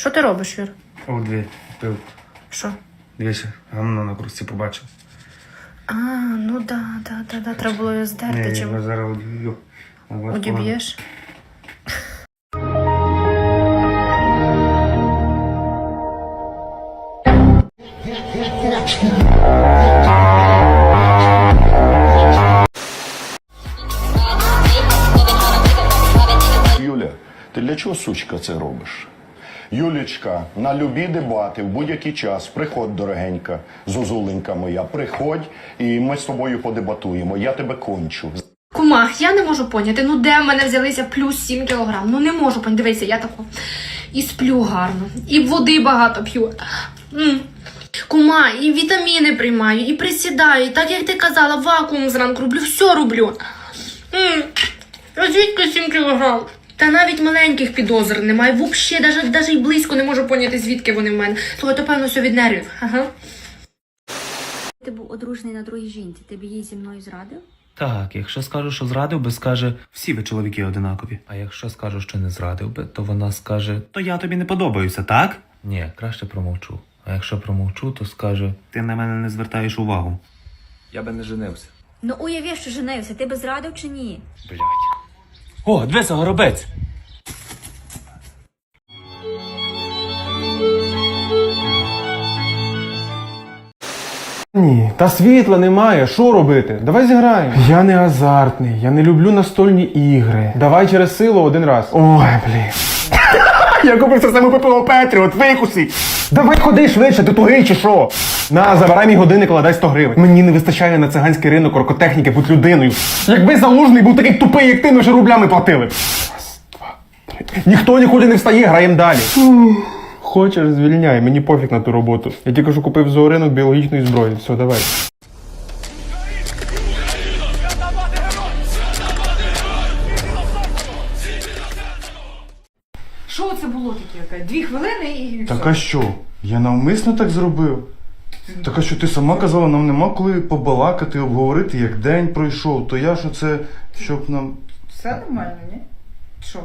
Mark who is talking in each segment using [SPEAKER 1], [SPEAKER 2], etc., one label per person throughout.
[SPEAKER 1] Що ти робиш, Юр?
[SPEAKER 2] О, дві. Пив.
[SPEAKER 1] Що?
[SPEAKER 2] Дивіться, гамно на кружці побачив.
[SPEAKER 1] А, ну да, да, да, да. Треба було його здерти.
[SPEAKER 2] Ні, я зараз погано.
[SPEAKER 1] одіб'єш?
[SPEAKER 3] Юля, ти для чого, сучка, це робиш? Юлічка, на любі дебати в будь-який час приходь, дорогенька, зозуленька моя, приходь і ми з тобою подебатуємо. Я тебе кончу.
[SPEAKER 1] Кума, я не можу поняти, ну де в мене взялися плюс 7 кілограм. Ну не можу поняти. Дивися, я тако і сплю гарно, і води багато п'ю. Кума, і вітаміни приймаю, і присідаю, і так як ти казала, вакуум зранку роблю, все роблю. М. А 7 кілограм? Та навіть маленьких підозр немає. Взагалі, навіть, навіть і близько не можу поняти, звідки вони в мене. Слухай, то певно все від нервів. Ага.
[SPEAKER 4] Ти був одружений на другій жінці, ти б її зі мною зрадив?
[SPEAKER 5] Так, якщо скажу, що зрадив би, скаже всі ви чоловіки одинакові. А якщо скажу, що не зрадив би, то вона скаже: То я тобі не подобаюся, так? Ні, краще промовчу. А якщо промовчу, то скаже: Ти на мене не звертаєш увагу. Я би не женився.
[SPEAKER 4] Ну уяви, що женився, ти би зрадив чи ні?
[SPEAKER 5] Блять. О, дивися, горобець!
[SPEAKER 6] Ні, та світла немає, що робити? Давай зіграємо. Я не азартний, я не люблю настольні ігри. Давай через силу один раз. Ой, блін. Я купив це саме ППО Петріот, викуси. Давай ходи швидше, ти тугий чи що? На, забирай мій годинник, ладай 100 гривень. Мені не вистачає на циганський ринок оркотехніки, будь людиною. Якби залужний був такий тупий, як ти, ми вже рублями платили. Раз, два, три. Ніхто нікуди не встає, граємо далі. Хочеш, звільняй, мені пофіг на ту роботу. Я тільки що купив зооринок біологічної зброї. Все, давай.
[SPEAKER 7] Що це було таке? Дві хвилини і
[SPEAKER 8] Так а що? Я навмисно так зробив. Так а що ти сама казала, нам нема коли побалакати, обговорити, як день пройшов, то я що це, щоб нам.
[SPEAKER 7] Все нормально, ні? Що?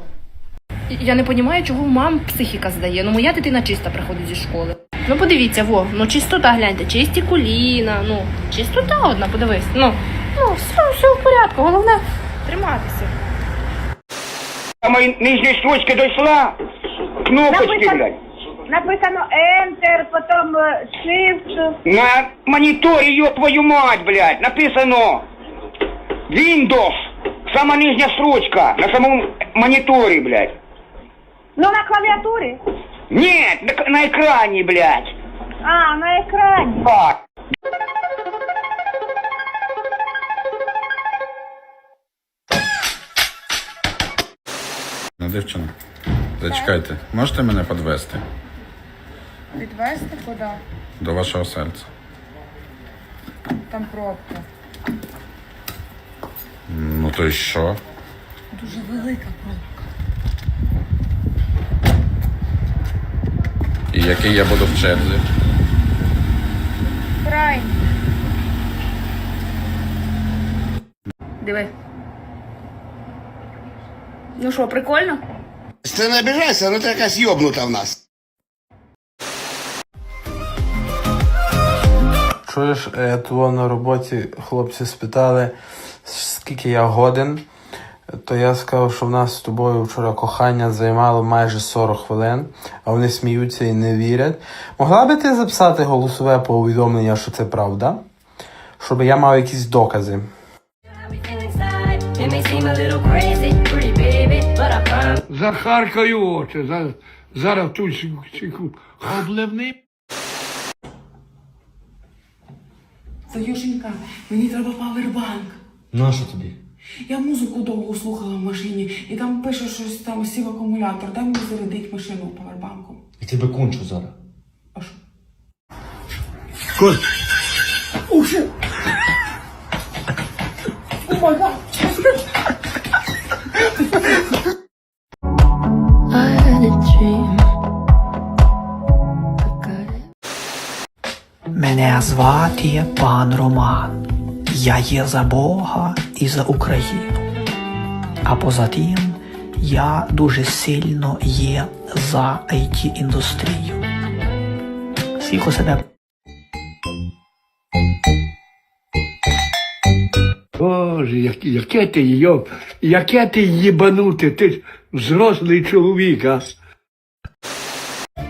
[SPEAKER 1] Я не розумію, чого мам психіка здає. Ну, моя дитина чиста приходить зі школи. Ну, подивіться, во, ну чистота, гляньте, чисті коліна, ну, чистота одна, подивись. Ну, ну, все, все в порядку, головне триматися.
[SPEAKER 9] А моя нижняя строчка дошла? Кнопочки, блядь.
[SPEAKER 10] Написано Enter, потім е, Shift.
[SPEAKER 9] На мониторе, ее твою мать, блядь, написано Windows. Самая нижняя строчка на самом мониторе, блядь.
[SPEAKER 10] Ну, на клавіатурі.
[SPEAKER 9] Нет, на, на экране, блядь.
[SPEAKER 10] А, на екрані.
[SPEAKER 9] Так.
[SPEAKER 11] Ну, дівчина, зачекайте, можете мене підвести
[SPEAKER 7] Відвести куди?
[SPEAKER 11] до вашого серця?
[SPEAKER 7] Там пробка.
[SPEAKER 11] Ну то й що?
[SPEAKER 7] Дуже велика пробка.
[SPEAKER 11] І який я буду в черзі?
[SPEAKER 7] Крайній.
[SPEAKER 1] Диви. Ну що, прикольно?
[SPEAKER 9] Ты не обижайся, ну ты якась ёбнута в нас.
[SPEAKER 12] Чуєш, е, то на роботі хлопці спитали, скільки я годен. То я сказав, що в нас з тобою вчора кохання займало майже 40 хвилин, а вони сміються і не вірять. Могла би ти записати голосове повідомлення, що це правда? Щоб я мав якісь докази.
[SPEAKER 9] Захаркаю очі, зараз, зараз тут. Обливний.
[SPEAKER 7] Союшенька, мені треба павербанк.
[SPEAKER 5] Нащо тобі?
[SPEAKER 7] Я музику довго слухала в машині, і там пише щось там сів акумулятор. Дай мені зарядить машину павербанком.
[SPEAKER 5] Я тебе кончу зараз.
[SPEAKER 7] А що?
[SPEAKER 9] Мене звати пан Роман. Я є за Бога і за Україну. А поза тим,
[SPEAKER 13] Я дуже сильно є за it індустрію. Всіх у себе.
[SPEAKER 14] Боже, як, яке ти йоп, яке ти їбанути, ти ж взрослий чоловік, а?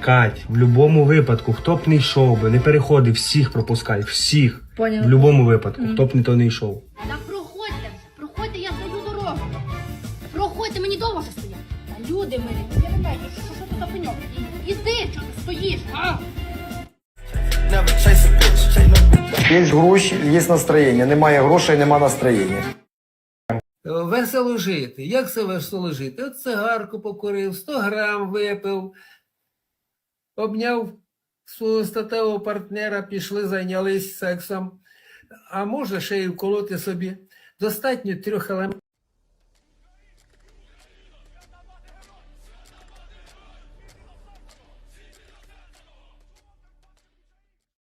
[SPEAKER 6] Кать, в будь-якому випадку, хто б не йшов би, не переходи, всіх пропускай, всіх.
[SPEAKER 1] Поняла.
[SPEAKER 6] В будь-якому випадку, хто б не то не йшов.
[SPEAKER 1] Так проходьте проходьте, я здаю дорогу. Проходьте, мені довго вже стояти. Та люди милі, я не знаю, що, що, що тут за пеньок? Іди, що ти стоїш, а?
[SPEAKER 15] Є гроші, є настроєння. Немає грошей, нема настроєння.
[SPEAKER 14] Весело жити. Як це весело жити? От цигарку покурив, 100 грам випив, обняв свого статевого партнера, пішли, зайнялись сексом. А може ще й вколоти собі. Достатньо трьох елементів.